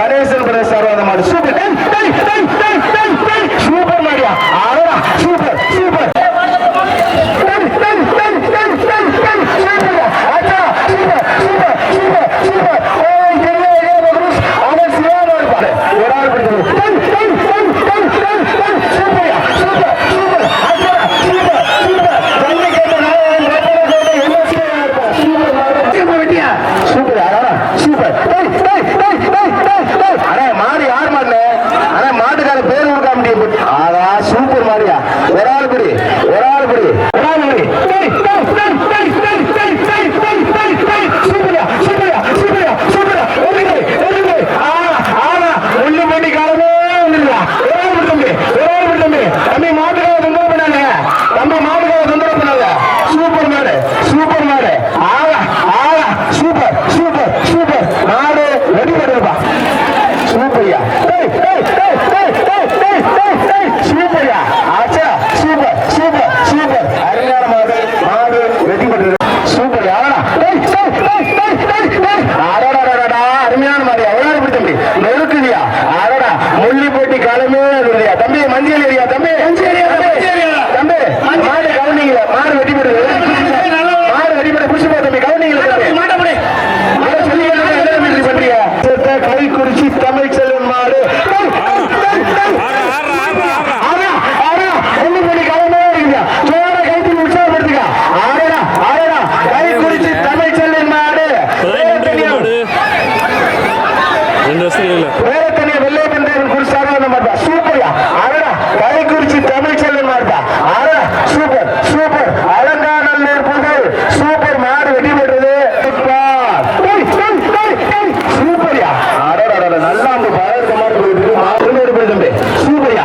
கணேசன் பிரசார் அந்த மாதிரி சூப்பர் பேர் ஊர் காமெடி ஆடா சூப்பர் மாதிரியா ஒரு ரெண்டு வருஷத்துல இல்ல வேற தனியா வெள்ளை பந்தயம் குறிச்சாரோ நம்ம சூப்பரியா அடடா. கலைக்குறிச்சி தமிழ் செல்வன் மாட்டா அடடா. சூப்பர் சூப்பர் அலங்காநல்லூர் புகழ். சூப்பர் மாடு வெட்டி போடுறது. சூப்பரியா அடடா நல்லா அந்த பாரத மாட்டு சூப்பரியா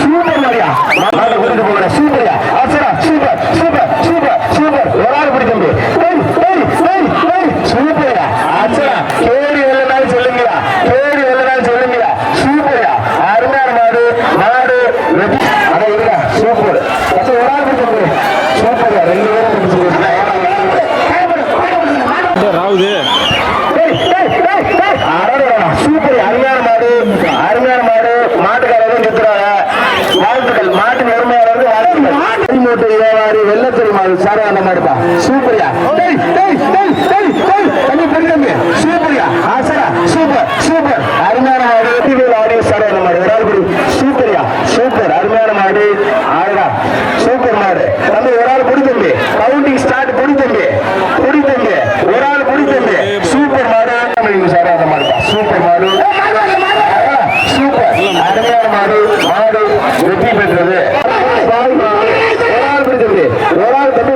சூப்பர். மாரியா கூட்டிட்டு போங்க சூப்பரியா ஆச்சரா சூப்பர் சூப்பர் சூப்பர் சூப்பர் ஒரு ஆள் பிடிக்க சூப்பரா ஆச்சரா கேள்வி இல்லைனாலும் சொல்லுங்களா கேள்வி இல்லைனாலும் சொல்லுங்களா சூப்பரா அருமையான மாடு மாடு அட இருக்கா சூப்பர் பச்சை ஒரு ஆள் பிடிக்க சூப்பரா ரெண்டு பேரும் பிடிச்சிருக்கு ராவுது சூப்பர் மாட்டுக்காரரும் சுத்துறாங்க வாழ்த்துக்கள். மாட்டு நேர்மையாளர் வாழ்த்துக்கள். மூட்டை வியாபாரி வெள்ளத்தூர் மாவு சார் அந்த மாதிரி தான் ஆசரா. Super super. அருமையான மாடு மாடு. ஆடா சூப்பர். மாடு. தம்பி ஒரு ஆள் குடி தம்பி. கவுண்டிங் ஸ்டார்ட் குடி தம்பி. குடி தம்பி. ஒரு ஆள் குடி தம்பி. சூப்பர் மாடு. சார் அந்த மாதிரி தான் சூப்பர் மாடு. அருமையான மாடு மாடு வெற்றி பெற்றது. ஒரு ஆள் தம்பி